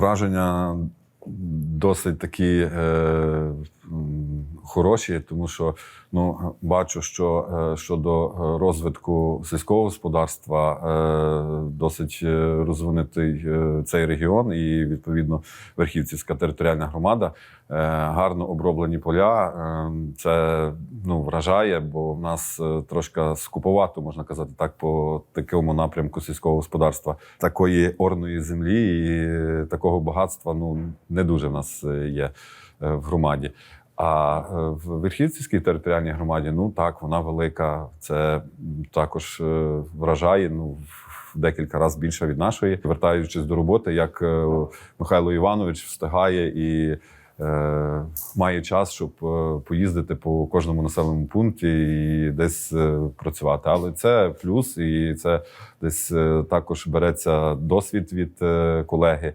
Враження досить такі е, хороші, тому що ну, бачу, що е, щодо е, розвитку сільського господарства е, досить е, розвинутий е, цей регіон, і відповідно Верхівцівська територіальна громада е, гарно оброблені поля. Е, це ну, вражає, бо в нас е, трошки скуповато, можна казати, так, по такому напрямку сільського господарства. Такої орної землі і такого багатства ну, не дуже в нас е, є е, в громаді. А в Верхівцівській територіальній громаді, ну так, вона велика. Це також вражає. Ну, в декілька разів більше від нашої. Вертаючись до роботи, як Михайло Іванович встигає і має час, щоб е, поїздити по кожному населеному пункті і десь е, працювати. Але це плюс, і це десь е, також береться досвід від е, колеги.